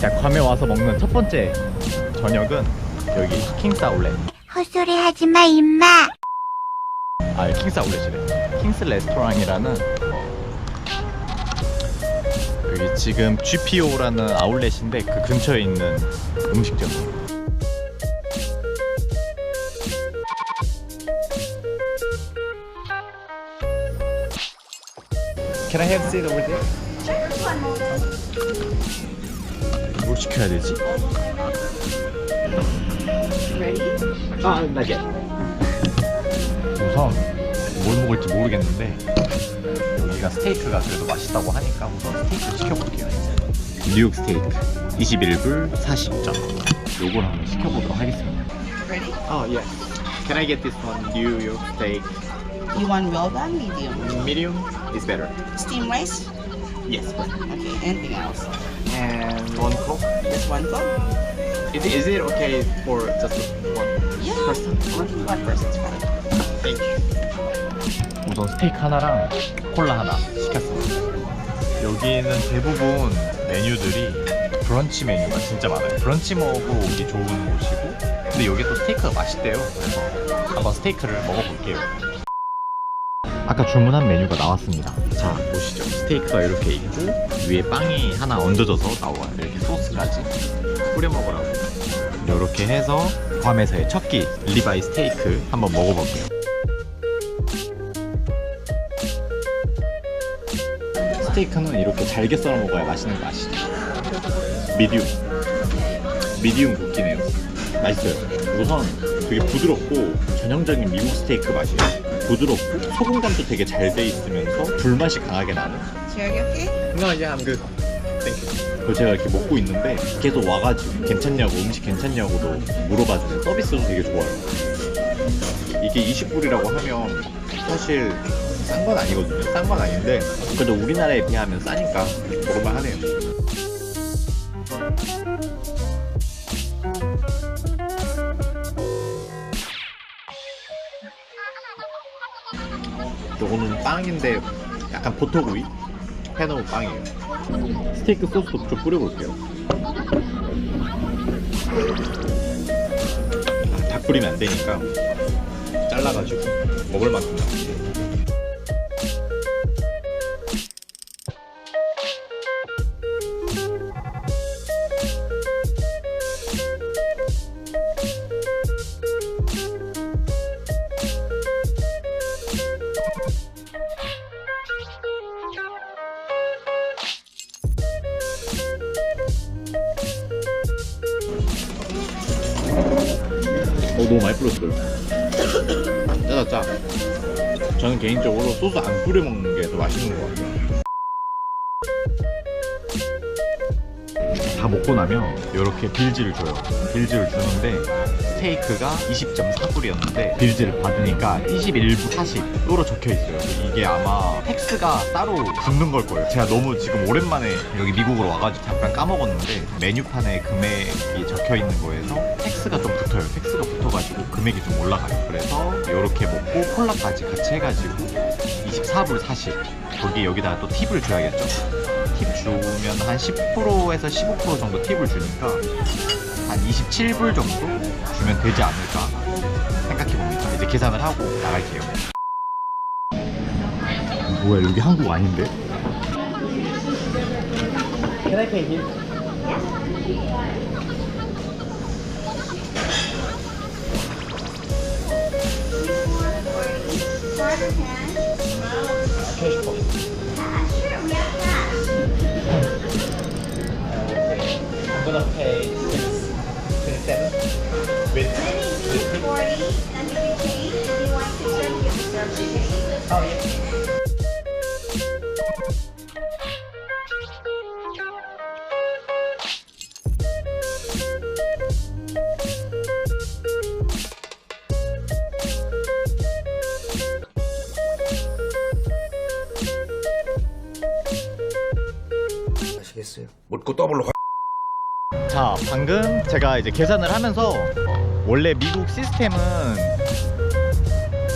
자, 괌에 와서 먹는 첫 번째 저녁은 여기 킹스 아울렛. 헛소리 하지 마, 임마. 아, 킹스 아울렛이래. 킹스 레스토랑이라는 여기 지금 GPO라는 아울렛인데 그 근처에 있는 음식점. Can I have seat over there? 뭘 시켜야 되지? 아, yet. 우선 뭘 먹을지 모르겠는데 여기가 스테이크가 그래도 맛있다고 하니까 우선 스테이크 시켜볼게요. 뉴욕 스테이크 21불 40점. 요걸 한번 시켜보도록 하겠습니다. Ready? Oh yes. Can I get this one New York steak? You want well done, medium? Medium is better. Steam rice? Yes. Okay, anything else? And one coke. Just one cup? Is it, is it okay for just one Yeah. person? One, one person's fine. Thank you. 우선 스테이크 하나랑 콜라 하나 시켰습니다. 여기는 대부분 메뉴들이 브런치 메뉴가 진짜 많아요. 브런치 먹으러 오기 좋은 곳이고, 근데 여기 또 스테이크가 맛있대요. 그래서 한번 스테이크를 먹어볼게요. 아까 주문한 메뉴가 나왔습니다. 자, 보시죠. 스테이크가 이렇게 있고, 위에 빵이 하나 얹어져서 나와요. 이렇게 소스까지 뿌려 먹으라고. 이렇게 해서 괌에서의 첫 끼 리바이 스테이크 한번 먹어볼게요. 스테이크는 이렇게 잘게 썰어 먹어야 맛있는 거 아시죠? 미디움. 미디움 굽기네요. 맛있어요. 우선 되게 부드럽고 전형적인 미국 스테이크 맛이에요. 부드럽고 소금감도 되게 잘 돼 있으면서 불맛이 강하게 나는. Cherry okay? No, yeah, I'm good. Thank you. 그 제가 이렇게 먹고 있는데 계속 와가지고 괜찮냐고 음식 괜찮냐고도 물어봐주는 서비스도 되게 좋아요. 이게 20불이라고 하면 사실 싼 건 아니거든요. 싼 건 아닌데 그래도 우리나라에 비하면 싸니까 먹을만 하네요. 요거는 빵인데 약간 버터구이 해놓은 빵이에요. 스테이크 소스도 좀 뿌려볼게요. 아, 다 뿌리면 안 되니까 잘라가지고 먹을 만큼 너무 많이 뿌렸어요. 짜다 짜. 저는 개인적으로 소스 안 뿌려 먹는 게 더 맛있는 것 같아요. 다 먹고 나면 이렇게 빌지를 줘요. 빌지를 주는데 스테이크가 20.4불이었는데 빌지를 받으니까 21불 40으로 적혀 있어요. 이게 아마 텍스가 따로 붙는 걸 거예요. 제가 너무 지금 오랜만에 여기 미국으로 와가지고 잠깐 까먹었는데 메뉴판에 금액이 적혀 있는 거에서 텍스가 좀 붙어요. 텍스가 붙어가지고 금액이 좀 올라가요. 그래서 이렇게 먹고 콜라까지 같이 해가지고 24불 40. 거기 여기다가 또 팁을 줘야겠죠. 팁 주면 한 10%에서 15% 정도 팁을 주니까 한 27불 정도 주면 되지 않을까 생각해 봅니다. 이제 계산을 하고 나갈게요. 뭐야 여기 한국 아닌데? Can I pay here? 아시겠어요? 묻고 더블로 가. 자, 방금 제가 이제 계산을 하면서 원래 미국 시스템은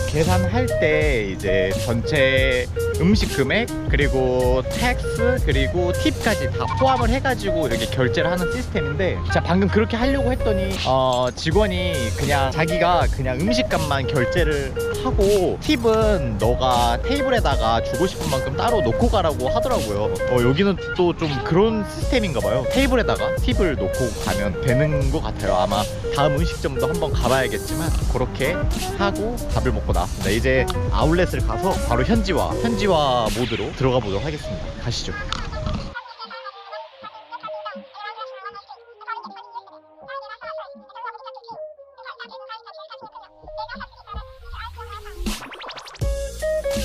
계산할 때 이제 전체 음식 금액 그리고 텍스 그리고 팁까지 다 포함을 해가지고 이렇게 결제를 하는 시스템인데 자 방금 그렇게 하려고 했더니 어, 직원이 그냥 자기가 그냥 음식값만 결제를 하고 팁은 너가 테이블에다가 주고 싶은 만큼 따로 놓고 가라고 하더라고요. 어, 여기는 또 좀 그런 시스템인가 봐요. 테이블에다가 팁을 놓고 가면 되는 것 같아요. 아마 다음 음식점도 한번 가봐야겠지만 그렇게 하고 밥을 먹고 나왔습니다. 이제 아울렛을 가서 바로 현지화 현지 화 모드로 들어가 보도록 하겠습니다. 가시죠